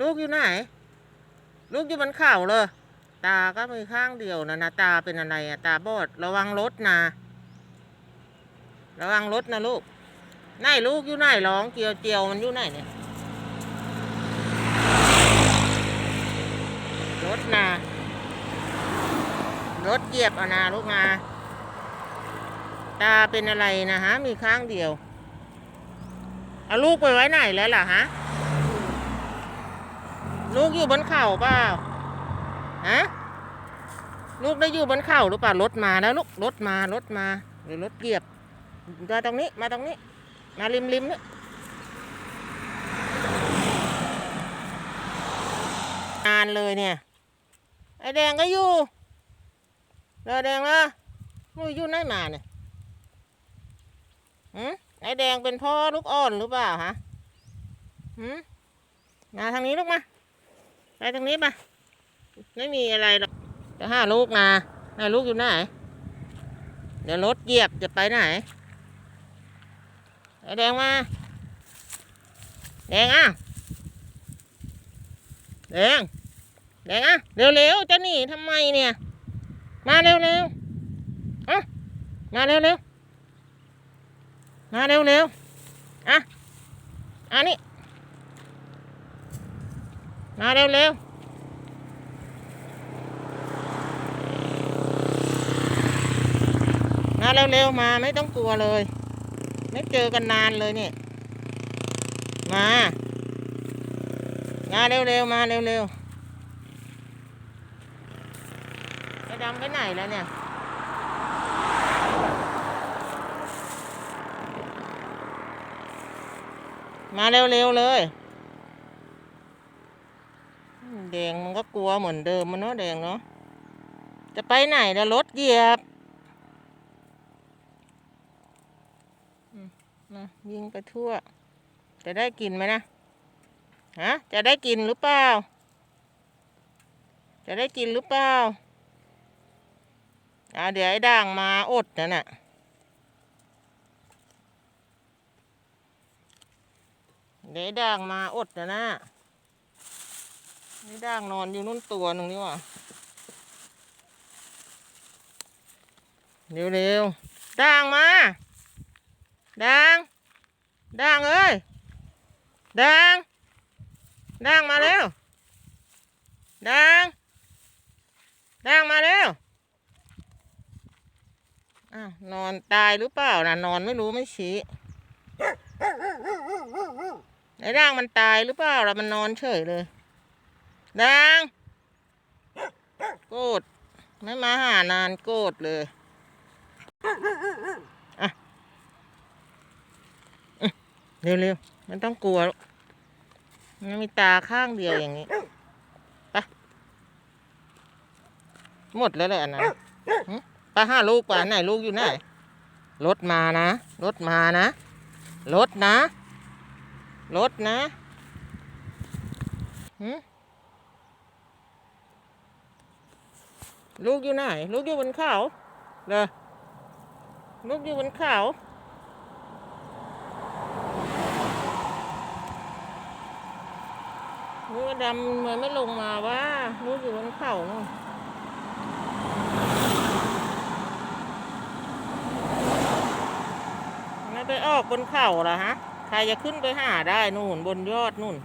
ลูกอยู่ไหน ลูกอยู่บนเขาเลย ตาก็มีข้างเดียวนะนะตาเป็นอะไรอะตาบอด ระวังรถนะ ระวังรถนะลูก ไหนลูกอยู่ไหนร้องเจียวเจียวมันอยู่ไหนเนี่ย รถนะ รถเหยียบเอานาลูกนาตาเป็นอะไรนะฮะ มีข้างเดียว เอาลูกไปไว้ไหนแล้วล่ะฮะ ลูกอยู่บนเข่าเปล่าฮะลูกได้อยู่บนเข่าหรือเปล่ารถมาแล้วลูกรถมารถมาหรือรถเหยียบมาตรงนี้มาตรงนี้ มาริมริมนี่นานเลยเนี่ย ไอแดงก็อยู่เรือแดงละมึงอยู่ไหนมาเนี่ยหืมไอแดงเป็นพ่อลูกอ่อนหรือเปล่าฮะหืมมาทางนี้ลูกมา ไปทางนี้มาไม่มีอะไรหรอกจะห้าลูกนะไหนลูกอยู่ไหน เดี๋ยวรถเหยียบจะไปไหนไแดงมา แดงอะ แดง แดงอะ เร็วๆ จะหนีทำไมเนี่ย มาเร็วๆอะมาเร็วๆ มาเร็วๆ อะ อันนี้ มาเร็วๆมาเร็วๆมาไม่ต้องกลัวเลย ไม่เจอกันนานเลยเนี่ย มามาเร็วๆมาเร็วๆไอ้ดำไปไหนแล้วเนี่ยมาเร็วๆเลย แดงมันก็กลัวเหมือนเดิมมันเนาะแดงเนาะจะไปไหนล้วรถเหยียบมนะยิงไปทั่ว จะได้กินไหมนะฮะจะได้กินหรือเปล่า จะได้กินหรือเปล่าอ่าเดี๋ยวไอ้ด่างมาอดนั่นน่ะเดี๋ยวไอ้ด่างมาอดนะนะ ไอ้ด่างนอนอยู่นู่นตัวหนึ่งนี่ว่าเร็วเร็วๆด่างมาด่างด่างเอ้ยด่างด่างมาเร็วด่างด่างมาเร็วอ้าวนอนตายหรือเปล่านะนอนไม่รู้ไม่ชี้ไอ้ร่างมันตายหรือเปล่าล่ะมันนอนเฉยเลย ดังโกรธไม่มาหานานโกรธเลยอะเร็วๆมันต้องกลัวมันมีตาข้างเดียวอย่างนี้ไปหมดแล้วเลยอันนั้นป้าห้าลูกป่าไหนลูกอยู่ไหนรถมานะรถมานะรถนะรถนะหึ ลูกอยู่ไหน ลูกอยู่บนเขาเหรอลูกอยู่บนเขาลูกดำเหมือนไม่ลงมาว่า ลูกอยู่บนเขานู่นไม่ไปออกบนเขาเหรอฮะ ใครจะขึ้นไปหาได้นู่นบนยอดนู่น